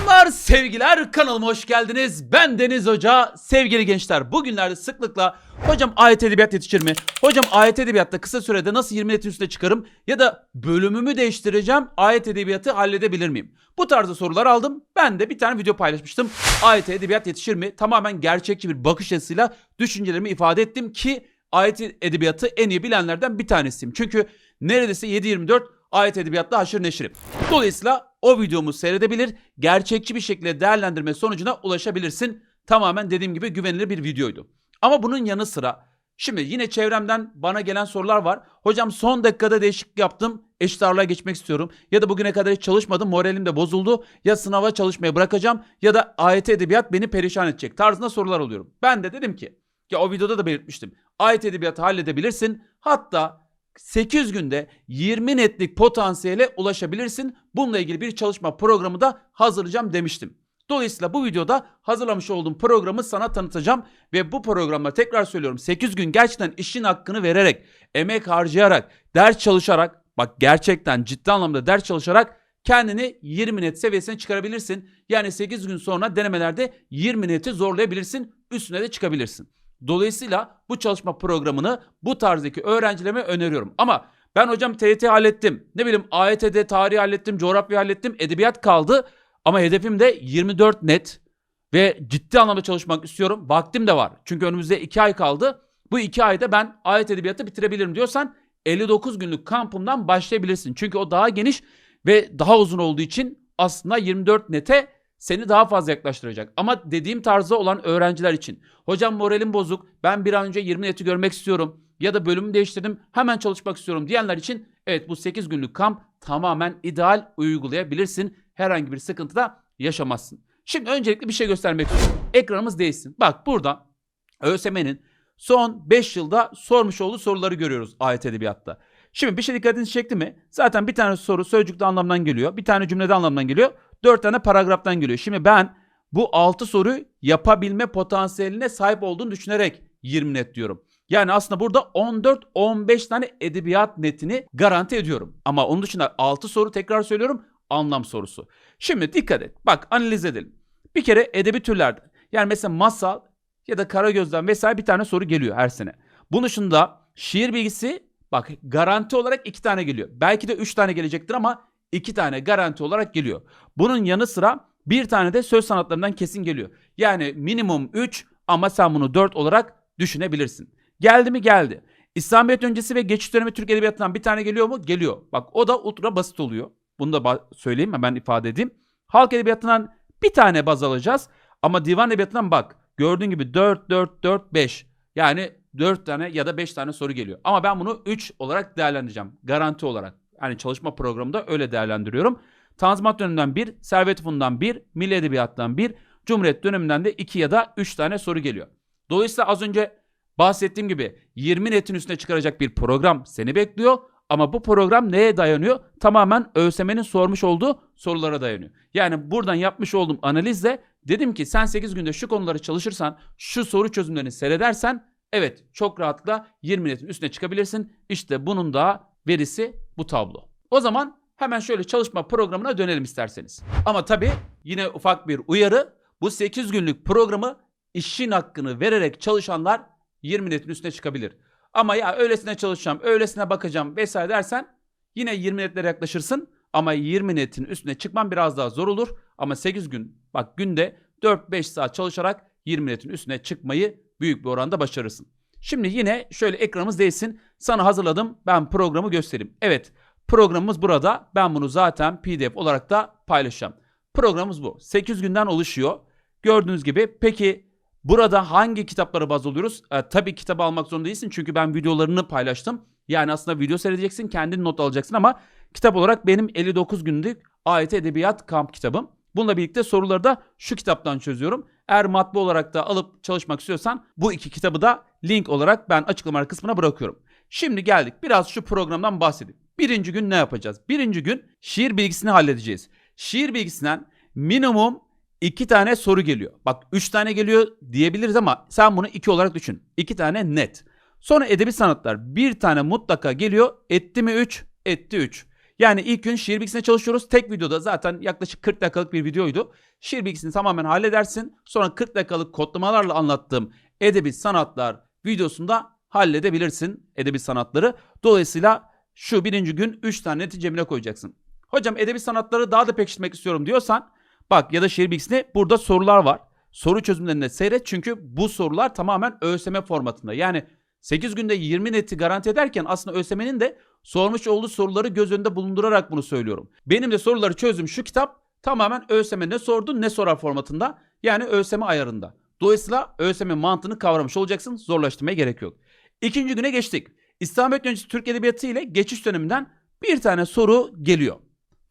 Selamlar, sevgiler. Kanalıma hoş geldiniz. Ben Deniz Hoca. Sevgili gençler, bugünlerde sıklıkla hocam ayet edebiyat yetişir mi? Hocam ayet edebiyatta kısa sürede nasıl 20 netin üstüne çıkarım? Ya da bölümümü değiştireceğim, ayet edebiyatı halledebilir miyim? Bu tarzda sorular aldım. Ben de bir tane video paylaşmıştım. Ayet edebiyat yetişir mi? Tamamen gerçekçi bir bakış açısıyla düşüncelerimi ifade ettim ki ayet edebiyatı en iyi bilenlerden bir tanesiyim. Çünkü neredeyse 7-24 ayet edebiyatla haşır neşirim. Dolayısıyla o videomu seyredebilir, gerçekçi bir şekilde değerlendirme sonucuna ulaşabilirsin. Tamamen dediğim gibi güvenilir bir videoydu. Ama bunun yanı sıra şimdi yine çevremden bana gelen sorular var. Hocam son dakikada değişiklik yaptım. Eşit ağırlığa geçmek istiyorum. Ya da bugüne kadar hiç çalışmadım. Moralim de bozuldu. Ya sınava çalışmaya bırakacağım ya da AYT edebiyat beni perişan edecek tarzında sorular alıyorum. Ben de dedim ki ya o videoda da belirtmiştim. AYT edebiyatı halledebilirsin. Hatta 8 günde 20 netlik potansiyele ulaşabilirsin. Bununla ilgili bir çalışma programı da hazırlayacağım demiştim. Dolayısıyla bu videoda hazırlamış olduğum programı sana tanıtacağım ve bu programda tekrar söylüyorum 8 gün gerçekten işin hakkını vererek, emek harcayarak, ders çalışarak, bak gerçekten ciddi anlamda ders çalışarak kendini 20 net seviyesine çıkarabilirsin. Yani 8 gün sonra denemelerde 20 neti zorlayabilirsin, üstüne de çıkabilirsin. Dolayısıyla bu çalışma programını bu tarzdaki öğrencilerime öneriyorum. Ama ben hocam TYT hallettim. Ne bileyim AYT'de tarih hallettim, coğrafya hallettim, edebiyat kaldı. Ama hedefim de 24 net ve ciddi anlamda çalışmak istiyorum. Vaktim de var. Çünkü önümüzde 2 ay kaldı. Bu 2 ayda ben ayet edebiyatı bitirebilirim diyorsan 59 günlük kampımdan başlayabilirsin. Çünkü o daha geniş ve daha uzun olduğu için aslında 24 nete seni daha fazla yaklaştıracak. Ama dediğim tarzda olan öğrenciler için. Hocam moralim bozuk. Ben bir an önce 20 neti görmek istiyorum. Ya da bölümü değiştirdim. Hemen çalışmak istiyorum diyenler için evet bu 8 günlük kamp tamamen ideal uygulayabilirsin. Herhangi bir sıkıntı da yaşamazsın. Şimdi öncelikle bir şey göstermek istiyorum. Ekranımız değişsin. Bak burada ÖSYM'nin son 5 yılda sormuş olduğu soruları görüyoruz ayet edebiyatta. Şimdi bir şey dikkatinizi çekti mi? Zaten bir tane soru sözcükte anlamdan geliyor. Bir tane cümlede anlamdan geliyor. 4 tane paragraftan geliyor. Şimdi ben bu 6 soruyu yapabilme potansiyeline sahip olduğunu düşünerek 20 net diyorum. Yani aslında burada 14-15 tane edebiyat netini garanti ediyorum. Ama onun dışında 6 soru tekrar söylüyorum anlam sorusu. Şimdi dikkat et. Bak analiz edelim. Bir kere edebi türlerde yani mesela masal ya da Karagöz'den vesaire bir tane soru geliyor her sene. Bunun dışında şiir bilgisi bak garanti olarak iki tane geliyor. Belki de üç tane gelecektir ama iki tane garanti olarak geliyor. Bunun yanı sıra bir tane de söz sanatlarından kesin geliyor. Yani minimum 3 ama sen bunu 4 olarak düşünebilirsin. Geldi mi geldi. İslamiyet öncesi ve geçiş dönemi Türk Edebiyatı'ndan bir tane geliyor mu? Geliyor. Bak o da ultra basit oluyor. Bunu da söyleyeyim hemen ifade edeyim. Halk Edebiyatı'ndan bir tane baz alacağız. Ama Divan Edebiyatı'ndan bak. Gördüğün gibi 4, 4, 4, 5. Yani 4 tane ya da 5 tane soru geliyor. Ama ben bunu 3 olarak değerlendireceğim. Garanti olarak. Yani çalışma programında öyle değerlendiriyorum. Tanzimat döneminden 1, Servet Fünun'dan 1, Milli Edebiyat'tan 1, Cumhuriyet döneminden de 2 ya da 3 tane soru geliyor. Dolayısıyla az önce bahsettiğim gibi 20 netin üstüne çıkaracak bir program seni bekliyor. Ama bu program neye dayanıyor? Tamamen ÖSYM'nin sormuş olduğu sorulara dayanıyor. Yani buradan yapmış olduğum analizle dedim ki sen 8 günde şu konuları çalışırsan, şu soru çözümlerini seyredersen evet çok rahatlıkla 20 netin üstüne çıkabilirsin. İşte bunun da verisi bu tablo. O zaman hemen şöyle çalışma programına dönelim isterseniz. Ama tabii yine ufak bir uyarı. Bu 8 günlük programı işin hakkını vererek çalışanlar 20 netin üstüne çıkabilir. Ama ya öylesine çalışacağım, öylesine bakacağım vesaire dersen yine 20 netlere yaklaşırsın. Ama 20 netin üstüne çıkman biraz daha zor olur. Ama 8 gün bak günde 4-5 saat çalışarak 20 netin üstüne çıkmayı büyük bir oranda başarırsın. Şimdi yine şöyle ekranımız değilsin. Sana hazırladım. Ben programı göstereyim. Evet programımız burada. Ben bunu zaten pdf olarak da paylaşacağım. Programımız bu. 8 günden oluşuyor. Gördüğünüz gibi peki Burada hangi kitapları baz alıyoruz? E, tabii kitabı almak zorunda değilsin çünkü ben videolarını paylaştım. Yani aslında video seyredeceksin, kendin not alacaksın ama kitap olarak benim 59 günlük AYT Edebiyat Kamp kitabım. Bununla birlikte soruları da şu kitaptan çözüyorum. Eğer matbu olarak da alıp çalışmak istiyorsan bu iki kitabı da link olarak ben açıklama kısmına bırakıyorum. Şimdi geldik biraz şu programdan bahsedeyim. Birinci gün ne yapacağız? Birinci gün şiir bilgisini halledeceğiz. Şiir bilgisinden minimum iki tane soru geliyor. Bak üç tane geliyor diyebiliriz ama sen bunu iki olarak düşün. İki tane net. Sonra edebi sanatlar bir tane mutlaka geliyor. Etti mi üç? Etti üç. Yani ilk gün şiir bilgisine çalışıyoruz. Tek videoda zaten yaklaşık 40 dakikalık bir videoydu. Şiir bilgisini tamamen halledersin. Sonra 40 dakikalık kodlamalarla anlattığım edebi sanatlar videosunda halledebilirsin edebi sanatları. Dolayısıyla şu birinci gün 3 tane cebine koyacaksın. Hocam edebi sanatları daha da pekiştirmek istiyorum diyorsan bak ya da şiir bilgisinde burada sorular var. Soru çözümlerinde seyret çünkü bu sorular tamamen ÖSYM formatında. Yani 8 günde 20 neti garanti ederken aslında ÖSYM'nin de sormuş olduğu soruları göz önünde bulundurarak bunu söylüyorum. Benim de soruları çözdüğüm şu kitap tamamen ÖSYM ne sordu ne sorar formatında. Yani ÖSYM ayarında. Dolayısıyla ÖSYM mantığını kavramış olacaksın. Zorlaştırmaya gerek yok. İkinci güne geçtik. İslamiyet öncesi Türk Edebiyatı ile geçiş döneminden bir tane soru geliyor.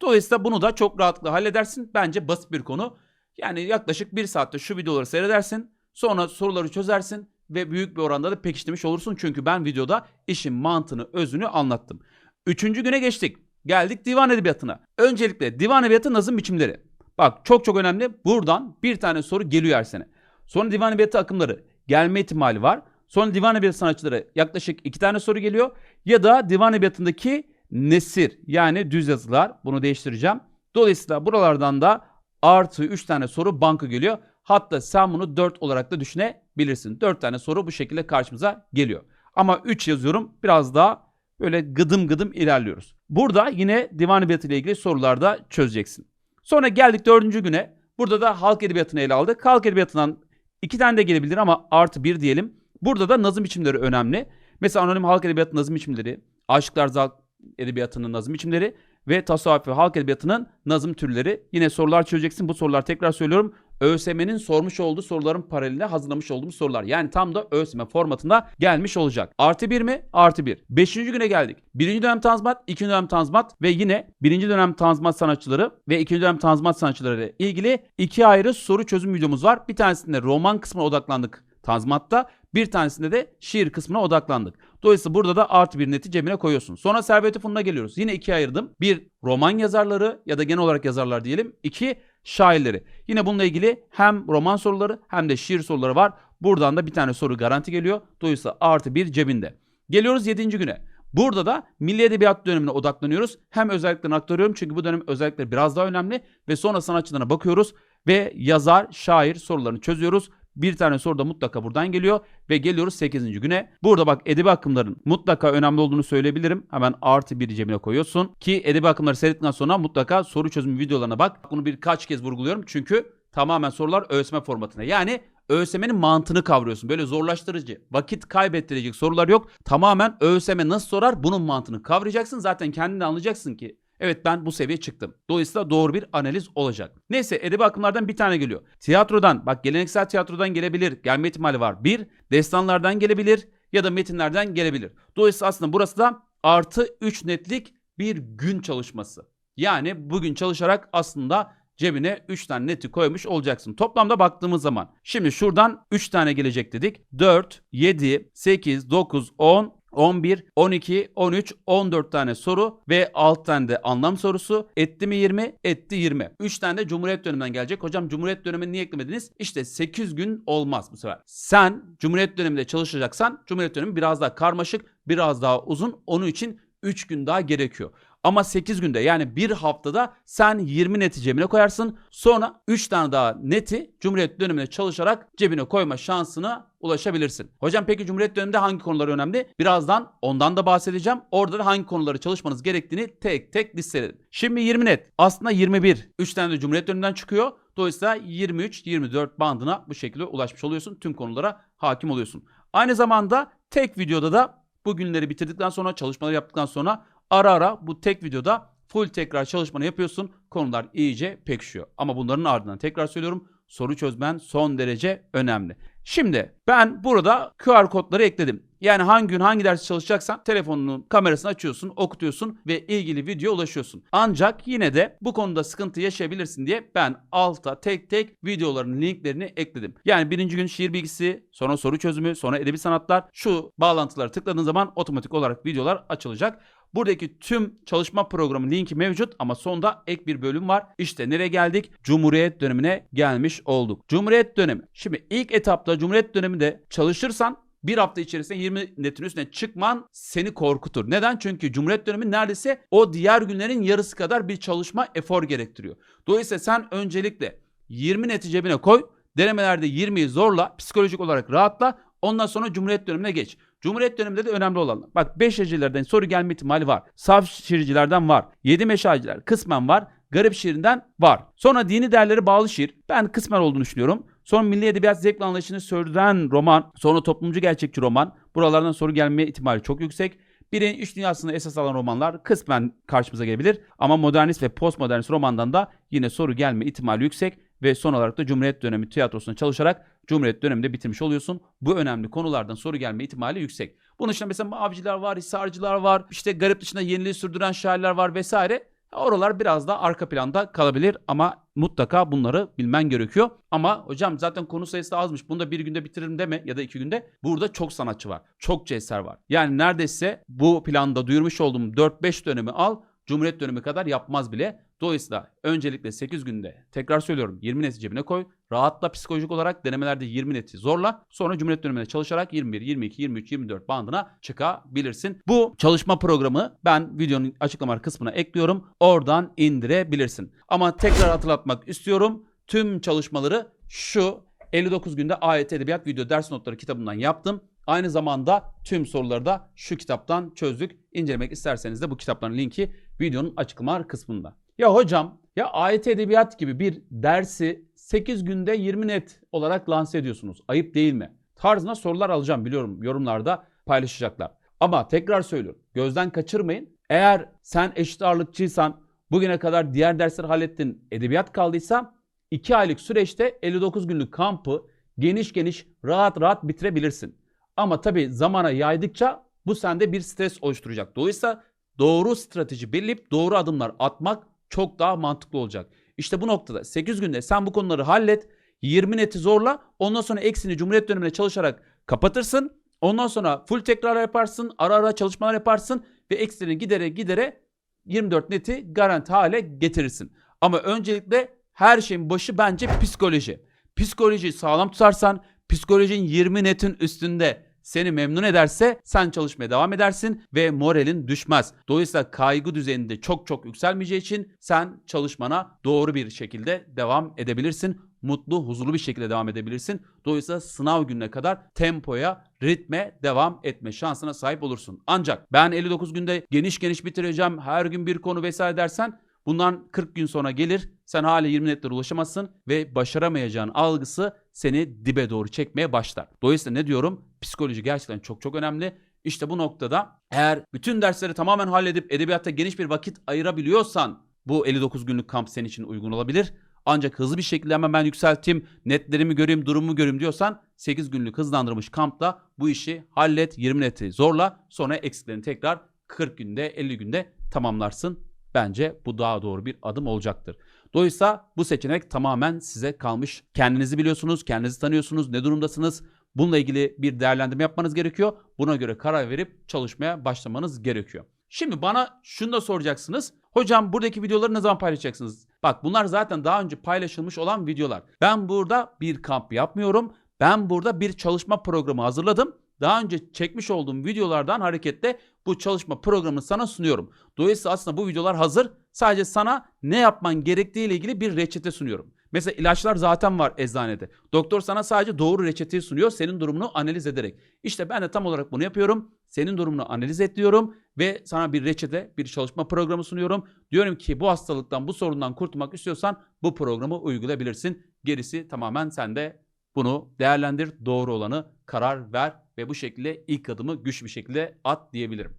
Dolayısıyla bunu da çok rahatlıkla halledersin. Bence basit bir konu. Yani yaklaşık bir saatte şu videoları seyredersin. Sonra soruları çözersin ve büyük bir oranda da pekiştirmiş olursun. Çünkü ben videoda işin mantığını, özünü anlattım. Üçüncü güne geçtik. Geldik divan edebiyatına. Öncelikle divan edebiyatı nazım biçimleri. Bak çok çok önemli. Buradan bir tane soru geliyor her sene. Sonra divan edebiyatı akımları gelme ihtimali var. Sonra divan edebiyatı sanatçıları yaklaşık iki tane soru geliyor. Ya da divan edebiyatındaki nesir yani düz yazılar. Bunu değiştireceğim. Dolayısıyla buralardan da artı 3 tane soru banka geliyor. Hatta sen bunu 4 olarak da düşünebilirsin. 4 tane soru bu şekilde karşımıza geliyor. Ama 3 yazıyorum biraz daha böyle gıdım gıdım ilerliyoruz. Burada yine divan edebiyatı ile ilgili sorularda çözeceksin. Sonra geldik dördüncü güne. Burada da halk edebiyatını ele aldık. Halk edebiyatından iki tane de gelebilir ama artı bir diyelim. Burada da nazım biçimleri önemli. Mesela anonim halk edebiyatı nazım biçimleri, aşıklar halk edebiyatının nazım biçimleri ve tasavvuf ve halk edebiyatının nazım türleri. Yine sorular çözeceksin. Bu sorular tekrar söylüyorum. ÖSYM'nin sormuş olduğu soruların paralelinde hazırlamış olduğumuz sorular. Yani tam da ÖSYM formatında gelmiş olacak. Artı bir mi? Artı bir. Beşinci güne geldik. Birinci dönem tanzimat, ikinci dönem tanzimat ve yine birinci dönem tanzimat sanatçıları ve ikinci dönem tanzimat sanatçıları ile ilgili iki ayrı soru çözüm videomuz var. Bir tanesinde roman kısmına odaklandık Tanzimat'ta. Bir tanesinde de şiir kısmına odaklandık. Dolayısıyla burada da artı bir neti cebine koyuyorsun. Sonra Servet Fünun'a geliyoruz. Yine ikiye ayırdım. Bir roman yazarları ya da genel olarak yazarlar diyelim. İki şairleri. Yine bununla ilgili hem roman soruları hem de şiir soruları var. Buradan da bir tane soru garanti geliyor. Dolayısıyla artı bir cebinde. Geliyoruz 7. güne. Burada da Milli Edebiyat dönemine odaklanıyoruz. Hem özelliklerini aktarıyorum çünkü bu dönem özellikleri biraz daha önemli. Ve sonra sanatçılarına bakıyoruz ve yazar, şair sorularını çözüyoruz. Bir tane soru da mutlaka buradan geliyor ve geliyoruz 8. güne. Burada bak edebi akımların mutlaka önemli olduğunu söyleyebilirim. Hemen artı bir cebine koyuyorsun ki edebi akımları seyrettikten sonra mutlaka soru çözümü videolarına bak. Bunu birkaç kez vurguluyorum çünkü tamamen sorular ÖSYM formatında. Yani ÖSYM'nin mantığını kavruyorsun. Böyle zorlaştırıcı, vakit kaybettirecek sorular yok. Tamamen ÖSYM nasıl sorar bunun mantığını kavrayacaksın. Zaten kendini anlayacaksın ki Evet ben bu seviyeye çıktım. Dolayısıyla doğru bir analiz olacak. Neyse edebi akımlardan bir tane geliyor. Tiyatrodan bak geleneksel tiyatrodan gelebilir. Gelme ihtimali var. Bir destanlardan gelebilir ya da metinlerden gelebilir. Dolayısıyla aslında burası da artı 3 netlik bir gün çalışması. Yani bugün çalışarak aslında cebine 3 tane neti koymuş olacaksın. Toplamda baktığımız zaman şimdi şuradan 3 tane gelecek dedik. 4, 7, 8, 9, 10, 11, 12, 13, 14 tane soru ve 6 tane de anlam sorusu. Etti mi 20? Etti 20. 3 tane de Cumhuriyet döneminden gelecek. Hocam Cumhuriyet dönemini niye eklemediniz? İşte 8 gün olmaz bu sefer. Sen Cumhuriyet döneminde çalışacaksan Cumhuriyet dönemi biraz daha karmaşık, biraz daha uzun. Onun için 3 gün daha gerekiyor. Ama 8 günde yani bir haftada sen 20 neti cebine koyarsın. Sonra 3 tane daha neti Cumhuriyet döneminde çalışarak cebine koyma şansına ulaşabilirsin. Hocam peki Cumhuriyet döneminde hangi konular önemli? Birazdan ondan da bahsedeceğim. Orada da hangi konuları çalışmanız gerektiğini tek tek listeledim. Şimdi 20 net. Aslında 21. 3 tane de Cumhuriyet döneminden çıkıyor. Dolayısıyla 23-24 bandına bu şekilde ulaşmış oluyorsun. Tüm konulara hakim oluyorsun. Aynı zamanda tek videoda da bu günleri bitirdikten sonra çalışmaları yaptıktan sonra ara ara bu tek videoda full tekrar çalışmanı yapıyorsun. Konular iyice pekişiyor. Ama bunların ardından tekrar söylüyorum soru çözmen son derece önemli. Şimdi ben burada QR kodları ekledim. Yani hangi gün hangi ders çalışacaksan telefonunun kamerasını açıyorsun, okutuyorsun ve ilgili video ulaşıyorsun. Ancak yine de bu konuda sıkıntı yaşayabilirsin diye ben alta tek tek videoların linklerini ekledim. Yani birinci gün şiir bilgisi, sonra soru çözümü, sonra edebi sanatlar. Şu bağlantıları tıkladığın zaman otomatik olarak videolar açılacak. Buradaki tüm çalışma programı linki mevcut ama sonda ek bir bölüm var. İşte nereye geldik? Cumhuriyet dönemine gelmiş olduk. Cumhuriyet dönemi. Şimdi ilk etapta Cumhuriyet döneminde çalışırsan bir hafta içerisinde 20 netin üstüne çıkman seni korkutur. Neden? Çünkü Cumhuriyet dönemi neredeyse o diğer günlerin yarısı kadar bir çalışma efor gerektiriyor. Dolayısıyla sen öncelikle 20 neti cebine koy. Denemelerde 20'yi zorla, psikolojik olarak rahatla. Ondan sonra Cumhuriyet dönemine geç. Cumhuriyet döneminde de önemli olanlar. Bak 5 hecilerden soru gelme ihtimali var. Saf şiircilerden var. 7 meşalciler kısmen var. Garip şiirinden var. Sonra dini değerleri bağlı şiir. Ben kısmen olduğunu düşünüyorum. Sonra milli edebiyat zevk ve anlayışını sürdüren roman. Sonra toplumcu gerçekçi roman. Buralardan soru gelme ihtimali çok yüksek. Birin iş dünyasını esas alan romanlar kısmen karşımıza gelebilir. Ama modernist ve postmodernist romandan da yine soru gelme ihtimali yüksek. Ve son olarak da Cumhuriyet dönemi tiyatrosunda çalışarak Cumhuriyet döneminde bitirmiş oluyorsun. Bu önemli konulardan soru gelme ihtimali yüksek. Bunun dışında mesela avcılar var, hisarcılar var, işte garip dışında yeniliği sürdüren şairler var vesaire. Oralar biraz da arka planda kalabilir ama mutlaka bunları bilmen gerekiyor. Ama hocam zaten konu sayısı azmış. Bunu da bir günde bitiririm deme ya da iki günde. Burada çok sanatçı var. Çok eser var. Yani neredeyse bu planda duyurmuş olduğum 4-5 dönemi al. Cumhuriyet dönemi kadar yapmaz bile. Dolayısıyla öncelikle 8 günde tekrar söylüyorum 20 neti cebine koy. Rahatla psikolojik olarak denemelerde 20 neti zorla. Sonra Cumhuriyet döneminde çalışarak 21, 22, 23, 24 bandına çıkabilirsin. Bu çalışma programı ben videonun açıklama kısmına ekliyorum. Oradan indirebilirsin. Ama tekrar hatırlatmak istiyorum. Tüm çalışmaları şu 59 günde AYT Edebiyat Video Ders Notları kitabından yaptım. Aynı zamanda tüm soruları da şu kitaptan çözdük. İncelemek isterseniz de bu kitapların linki videonun açıklama kısmında. Ya hocam ya AYT Edebiyat gibi bir dersi 8 günde 20 net olarak lanse ediyorsunuz. Ayıp değil mi? Tarzına sorular alacağım biliyorum yorumlarda paylaşacaklar. Ama tekrar söylüyorum gözden kaçırmayın. Eğer sen eşit ağırlıkçıysan bugüne kadar diğer dersleri hallettin edebiyat kaldıysa 2 aylık süreçte 59 günlük kampı geniş geniş rahat rahat bitirebilirsin. Ama tabii zamana yaydıkça bu sende bir stres oluşturacak. Dolayısıyla doğru strateji belirleyip doğru adımlar atmak çok daha mantıklı olacak. İşte bu noktada 8 günde sen bu konuları hallet. 20 neti zorla. Ondan sonra eksini Cumhuriyet döneminde çalışarak kapatırsın. Ondan sonra full tekrar yaparsın. Ara ara çalışmalar yaparsın. Ve eksilerini gidere gidere 24 neti garanti hale getirirsin. Ama öncelikle her şeyin başı bence psikoloji. Psikolojiyi sağlam tutarsan, psikolojin 20 netin üstünde seni memnun ederse sen çalışmaya devam edersin ve moralin düşmez. Dolayısıyla kaygı düzeyinde çok çok yükselmeyeceği için sen çalışmana doğru bir şekilde devam edebilirsin. Mutlu, huzurlu bir şekilde devam edebilirsin. Dolayısıyla sınav gününe kadar tempoya, ritme devam etme şansına sahip olursun. Ancak ben 59 günde geniş geniş bitireceğim, her gün bir konu vesaire dersen Bundan 40 gün sonra gelir sen hala 20 netlere ulaşamazsın ve başaramayacağın algısı seni dibe doğru çekmeye başlar. Dolayısıyla ne diyorum? Psikoloji gerçekten çok çok önemli. İşte bu noktada eğer bütün dersleri tamamen halledip edebiyatta geniş bir vakit ayırabiliyorsan bu 59 günlük kamp senin için uygun olabilir. Ancak hızlı bir şekilde hemen ben yükselteyim, netlerimi göreyim, durumumu göreyim diyorsan 8 günlük hızlandırılmış kampla bu işi hallet, 20 neti zorla sonra eksiklerini tekrar 40 günde, 50 günde tamamlarsın. Bence bu daha doğru bir adım olacaktır. Dolayısıyla bu seçenek tamamen size kalmış. Kendinizi biliyorsunuz, kendinizi tanıyorsunuz, ne durumdasınız? Bununla ilgili bir değerlendirme yapmanız gerekiyor. Buna göre karar verip çalışmaya başlamanız gerekiyor. Şimdi bana şunu da soracaksınız. Hocam buradaki videoları ne zaman paylaşacaksınız? Bak bunlar zaten daha önce paylaşılmış olan videolar. Ben burada bir kamp yapmıyorum. Ben burada bir çalışma programı hazırladım. Daha önce çekmiş olduğum videolardan hareketle bu çalışma programını sana sunuyorum. Dolayısıyla aslında bu videolar hazır. Sadece sana ne yapman gerektiği ile ilgili bir reçete sunuyorum. Mesela ilaçlar zaten var eczanede. Doktor sana sadece doğru reçeteyi sunuyor senin durumunu analiz ederek. İşte ben de tam olarak bunu yapıyorum. Senin durumunu analiz et diyorum ve sana bir reçete, bir çalışma programı sunuyorum. Diyorum ki bu hastalıktan, bu sorundan kurtulmak istiyorsan bu programı uygulayabilirsin. Gerisi tamamen sende. Bunu değerlendir, doğru olanı karar ver ve bu şekilde ilk adımı güçlü bir şekilde at diyebilirim.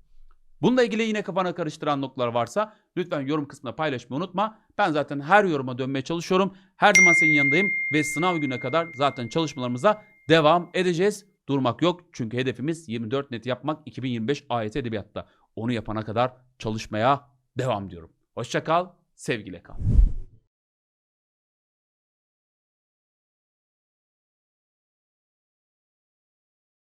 Bununla ilgili yine kafana karıştıran noktalar varsa lütfen yorum kısmına paylaşmayı unutma. Ben zaten her yoruma dönmeye çalışıyorum. Her zaman senin yanındayım ve sınav gününe kadar zaten çalışmalarımıza devam edeceğiz. Durmak yok çünkü hedefimiz 24 net yapmak 2025 AYT Edebiyat'ta. Onu yapana kadar çalışmaya devam diyorum. Hoşça kal, sevgiyle kal.